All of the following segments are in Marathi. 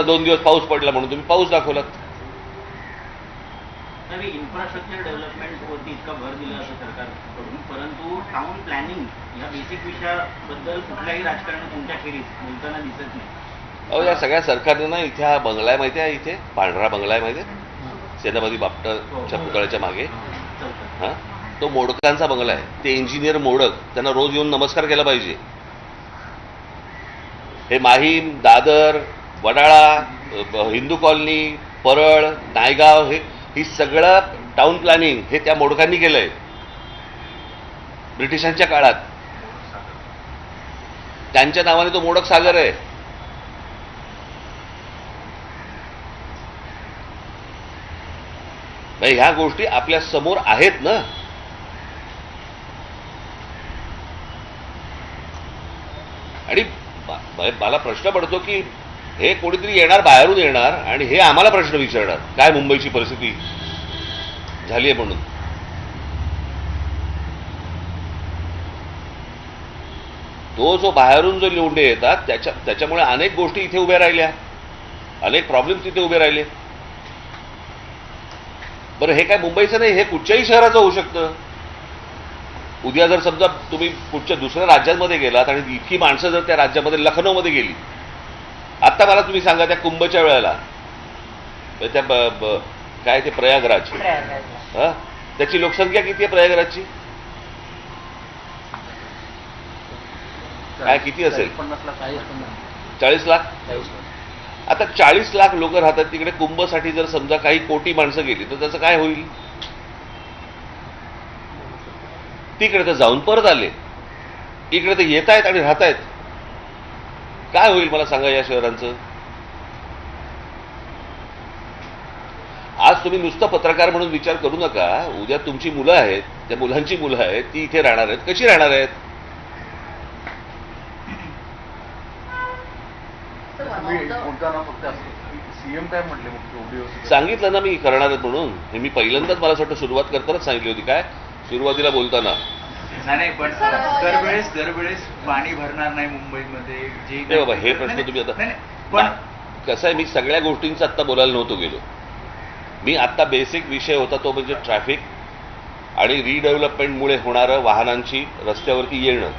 आता दोन दिवस पाऊस पडला म्हणून तुम्ही पाऊस दाखवलात. इन्फ्रास्ट्रक्चर डेव्हलपमेंटवरती इतका भर दिला जातो सरकारकडून परंतु टाउन प्लॅनिंग या बेसिक विषयाबद्दल कुठल्याही राजकारण तुमच्या खेरीज बोलताना दिसत नाही. अहो या सगळ्या सरकारने ना इथे हा बंगला आहे माहिती आहे इथे? पांढरा बंगला आहे माहिती आहे? सेनापती बापटाच्या पुतळ्याच्या मागे. हा तो मोडकांचा बंगला आहे. ते इंजिनियर मोडक त्यांना रोज येऊन नमस्कार केला पाहिजे. हे माहीम दादर वडाळा हिंदू कॉलनी परळ नायगाव हे ही सगळं टाउन प्लॅनिंग हे त्या मोडकांनी केलंय. ब्रिटिशांच्या काळात. त्यांच्या नावाने तो मोडक सागर आहे. भाई ह्या गोष्टी आपल्यासमोर आहेत ना? आणि मला प्रश्न पडतो की हे कोणीतरी येणार बाहेरून येणार आणि हे आम्हाला प्रश्न विचारणार. काय मुंबईची परिस्थिती झाली आहे म्हणून? तो जो बाहेरून जो निवडे येतात त्याच्या त्याच्यामुळे अनेक गोष्टी इथे उभ्या राहिल्या. अनेक प्रॉब्लेम्स तिथे उभे राहिले. बरं हे काय मुंबईचं नाही हे कुठच्याही शहराचं होऊ शकतं. उद्या जर समजा तुम्ही कुठच्या दुसऱ्या राज्यांमध्ये गेलात आणि इतकी माणसं जर त्या राज्यामध्ये लखनौमध्ये गेली आत्ता मला तुम्ही सांगा त्या कुंभच्या वेळेला. त्या ब- ब- काय ते प्रयागराज. हा? त्याची लोकसंख्या किती आहे प्रयागराजची? काय किती असेल? चाळीस लाख? आता चाळीस लाख लोक राहतात तिकडे कुंभसाठी जर समजा काही कोटी माणसं गेली तर त्याचं काय होईल? तिकडे तर जाऊन परत आले. इकडे तर येत आहेत आणि राहत आहेत काय होईल मला सांगा या शहरांचं आज तुम्ही नुसतं पत्रकार म्हणून विचार करू नका. उद्या तुमची मुलं आहेत त्या मुलांची मुलं आहेत ती इथे राहणार आहेत. कशी राहणार आहेत? सांगितलं ना मी करणार आहेत म्हणून. हे मी पहिल्यांदाच मला असं वाटतं सुरुवात करतानाच सांगितली होती. काय? सुरुवातीला बोलताना. नाही नाही पण दरवेळेस दरवेळेस पाणी भरणार नाही मुंबईमध्ये जे नाही बाबा, हे प्रश्न तुम्ही आता- नाही, नाही, पण कसं आहे मी सगळ्या गोष्टींचा आत्ता बोलायला नव्हतो गेलो. मी आत्ता बेसिक विषय होता तो म्हणजे ट्रॅफिक आणि रिडेव्हलपमेंटमुळे होणारं वाहनांची रस्त्यावरती येणं.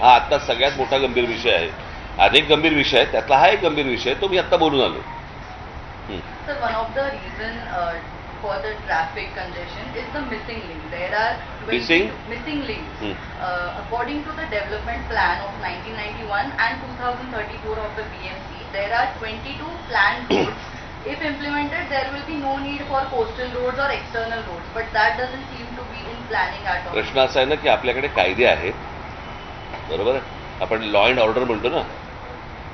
हा आत्ता सगळ्यात मोठा गंभीर विषय आहे. अनेक गंभीर विषय आहेत त्यातला हा एक गंभीर विषय आहे तो मी आत्ता बोलून आलो. हं. Of the reason uh, for the traffic congestion is the missing link. There are 20 Missing? missing links. Hmm. Uh, according to the development plan of 1991 and 2034 of the BMC, there are 22 planned roads. If implemented, there will be no need for coastal roads or external roads. But that doesn't seem to be in planning at all. प्रश्न असा आहे ना की आपल्याकडे कायदे आहेत बरोबर आहे आपण लॉ अँड ऑर्डर म्हणतो ना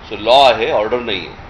सो लॉ आहे ऑर्डर नाही आहे